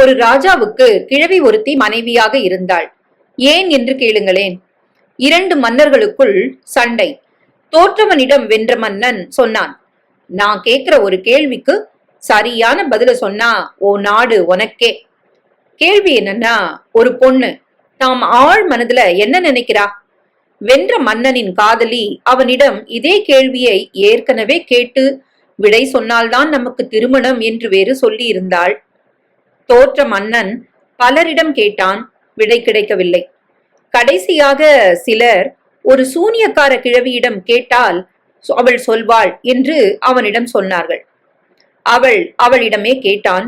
ஒரு ராஜாவுக்கு கிழவி ஒருத்தி மனைவியாக இருந்தாள். ஏன் என்று கேளுங்களேன். இரண்டு மன்னர்களுக்குள் சண்டை. தோற்றவனிடம் வென்ற மன்னன் சொன்னான் நான் கேட்கிற ஒரு கேள்விக்கு சரியான பதில சொன்னா ஓ நாடு உனக்கே. கேள்வி என்னன்னா ஒரு பொண்ணு தாம் ஆழ் மனதுல என்ன நினைக்கிறா? வென்ற மன்னனின் காதலி அவனிடம் இதே கேள்வியை ஏற்கனவே கேட்டு விடை சொன்னால்தான் நமக்கு திருமணம் என்று வேறு சொல்லி இருந்தாள் தோற்ற மன்னன் பலரிடம் கேட்டான் விடை கிடைக்கவில்லை. கடைசியாக சிலர் ஒரு சூனியக்கார கிழவியிடம் கேட்டால் அவள் சொல்வாள் என்று அவனிடம் சொன்னார்கள். அவள் அவளிடமே கேட்டான்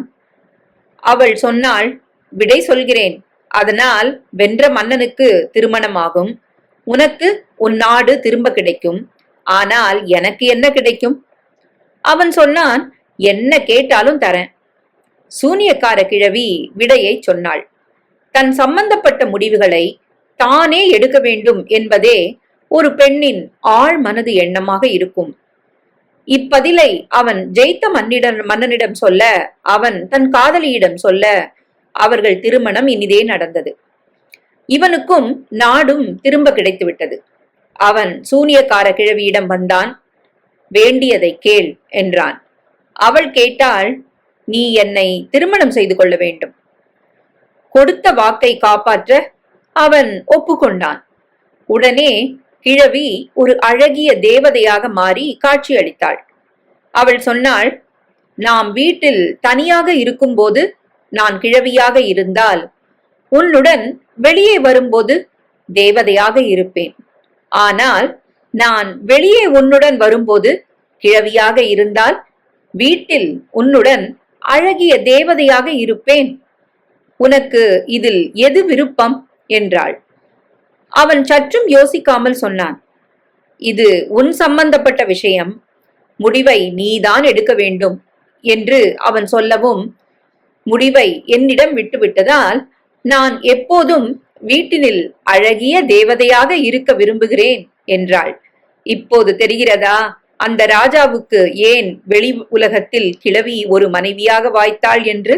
அவள் சொன்னாள் விடை சொல்கிறேன். அதனால் வென்ற மன்னனுக்கு திருமணமாகும். உனக்கு உன் நாடு திரும்ப கிடைக்கும். ஆனால் எனக்கு என்ன கிடைக்கும்? அவன் சொன்னான் என்ன கேட்டாலும் தரேன். சூனியக்கார கிழவி விடையை சொன்னாள். தன் சம்பந்தப்பட்ட முடிவுகளை தானே எடுக்க வேண்டும் என்பதே ஒரு பெண்ணின் ஆழ் மனது எண்ணமாக இருக்கும். இப்பதிலை அவன் ஜெயித்த மன்னிடம் மன்னனிடம் சொல்ல அவன் தன் காதலியிடம் சொல்ல அவர்கள் திருமணம் இனிதே நடந்தது. இவனுக்கும் நாடும் திரும்ப கிடைத்துவிட்டது. அவன் சூனியக்கார கிழவியிடம் வந்தான். வேண்டியதை கேள் என்றான். அவள் கேட்டாள் நீ என்னை திருமணம் செய்து கொள்ள வேண்டும். கொடுத்த வாக்கை காப்பாற்ற அவன் ஒப்புக்கொண்டான். உடனே கிழவி ஒரு அழகிய தேவதையாக மாறி காட்சியளித்தாள் அவள் சொன்னாள் நாம் வீட்டில் தனியாக இருக்கும்போது நான் கிழவியாக இருந்தால் உன்னுடன் வெளியே வரும்போது தேவதையாக இருப்பேன். ஆனால் நான் வெளியே உன்னுடன் வரும்போது கிழவியாக இருந்தால் வீட்டில் உன்னுடன் அழகிய தேவதையாக இருப்பேன். உனக்கு இதில் எது விருப்பம்? என்றாள். அவன் சற்றும் யோசிக்காமல் சொன்னான். இது உன் சம்பந்தப்பட்ட விஷயம். முடிவை நீதான் எடுக்க வேண்டும் என்று அவன் சொல்லவும் முடிவை என்னிடம் விட்டுவிட்டதால் நான் எப்போதும் வீட்டினில் அழகிய தேவதையாக இருக்க விரும்புகிறேன் என்றாள். இப்போது தெரிகிறதா? அந்த ராஜாவுக்கு ஏன் வெளி உலகத்தில் கிழவி ஒரு மனைவியாக வாய்த்தாள் என்று